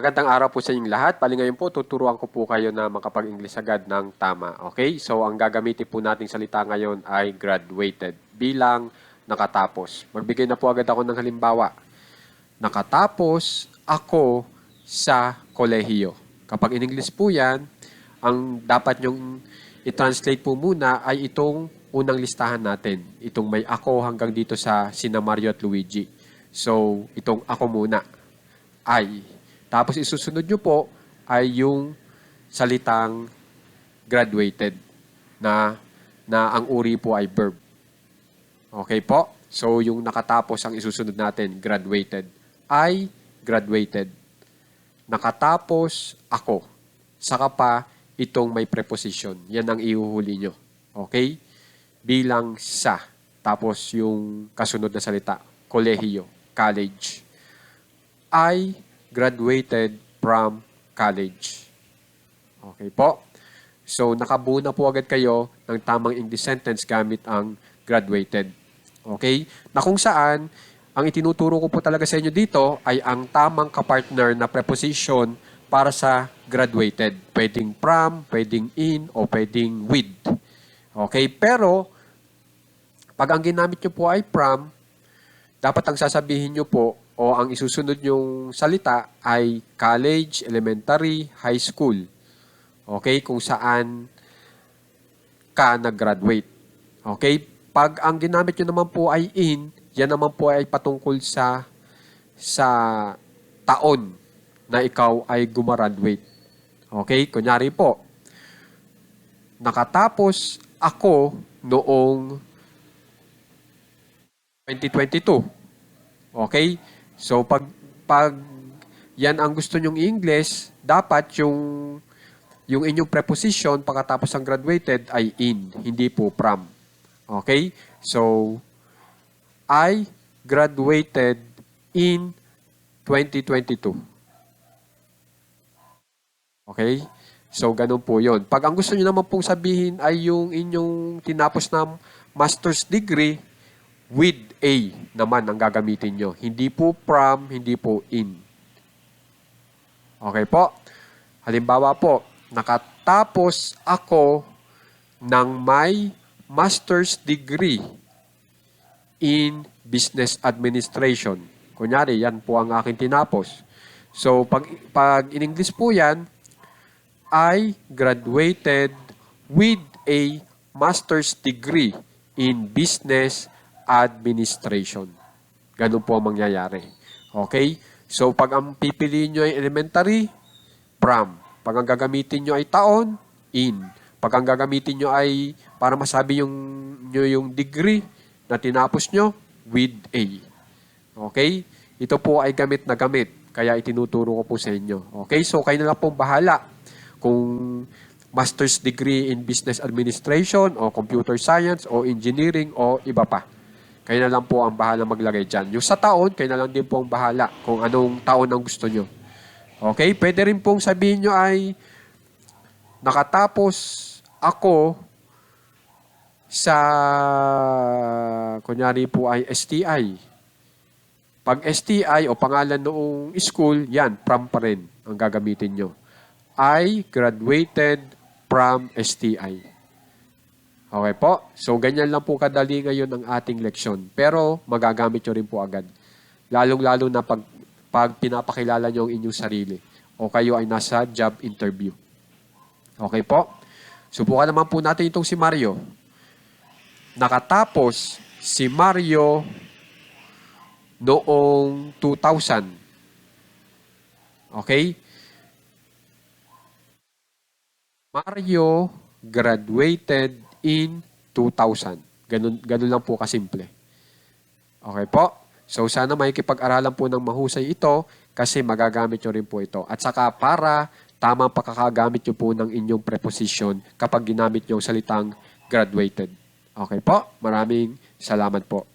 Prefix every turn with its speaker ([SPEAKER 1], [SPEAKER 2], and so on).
[SPEAKER 1] Magandang araw po sa inyong lahat. Bali ngayon po, tuturuan ko po kayo na makapag-English agad ng tama. Okay? So, ang gagamitin po nating salita ngayon ay graduated bilang nakatapos. Magbigay na po agad ako ng halimbawa. Nakatapos ako sa kolehiyo. Kapag in English po yan, ang dapat nyong i-translate po muna ay itong unang listahan natin. Itong may ako hanggang dito sa sina Mario at Luigi. So, itong ako muna ay. Tapos isusunod nyo po ay yung salitang graduated na na ang uri po ay verb. Okay po? So yung nakatapos ang isusunod natin, graduated. I graduated. Nakatapos ako. Saka pa itong may preposition. Yan ang ihuhuli nyo. Okay? Bilang sa. Tapos yung kasunod na salita, kolehiyo, college. I graduated from college. Okay po? So, nakabuo na po agad kayo ng tamang English sentence gamit ang graduated. Okay? Na kung saan, ang itinuturo ko po talaga sa inyo dito ay ang tamang kapartner na preposition para sa graduated. Pwedeng from, pwedeng in, o pwedeng with. Okay? Pero, pag ang ginamit nyo po ay from, dapat ang sasabihin nyo po o ang isusunod yung salita ay college, elementary, high school. Okay? Kung saan ka nag-graduate. Okay? Pag ang ginamit nyo naman po ay in, yan naman po ay patungkol sa sa taon na ikaw ay gumraduate. Okay? Kunyari po, nakatapos ako noong 2022. Okay? So pag pag yan ang gusto nyong English, dapat yung yung inyong preposition pagkatapos ng graduated ay in, hindi po from. Okay? So I graduated in 2022. Okay? So, ganun po yon. Pag ang gusto niyo naman pong sabihin ay yung inyong tinapos na master's degree, with A naman ang gagamitin nyo. Hindi po from, hindi po in. Okay po? Halimbawa po, nakatapos ako ng may master's degree in business administration. Kunyari, yan po ang aking tinapos. So, pag, pag in English po yan, I graduated with a master's degree in business administration. Ganun po ang mangyayari. Okay? So, pag ang pipiliin nyo ay elementary, from. Pag ang gagamitin nyo ay taon, in. Pag ang gagamitin nyo ay para masabi yung, nyo yung degree na tinapos nyo, with A. Okay? Ito po ay gamit na gamit. Kaya itinuturo ko po sa inyo. Okay? So, kayo na lang pong bahala kung master's degree in business administration o computer science o engineering o iba pa. Kayo na lang po ang bahala maglagay dyan. Yung sa taon, kayo na lang din po ang bahala kung anong taon ang gusto nyo. Okay? Pwede rin pong sabihin nyo ay nakatapos ako sa kunyari po ay STI. Pag STI o pangalan noong school, yan, from pa rin ang gagamitin nyo. I graduated from STI. Okay po? So, ganyan lang po kadali ngayon ang ating leksyon. Pero, magagamit nyo rin po agad. Lalong-lalo na pag, pag pinapakilala nyo ang inyong sarili o kayo ay nasa job interview. Okay po? Subukan naman po natin itong si Mario. Nakatapos si Mario noong 2000. Okay? Mario graduated in 2000. Ganun, ganun lang po kasimple. Okay po? So sana makikipag-aralan po ng mahusay ito kasi magagamit nyo rin po ito. At saka para tamang pagkakagamit nyo po ng inyong preposition kapag ginamit nyo ang salitang graduated. Okay po? Maraming salamat po.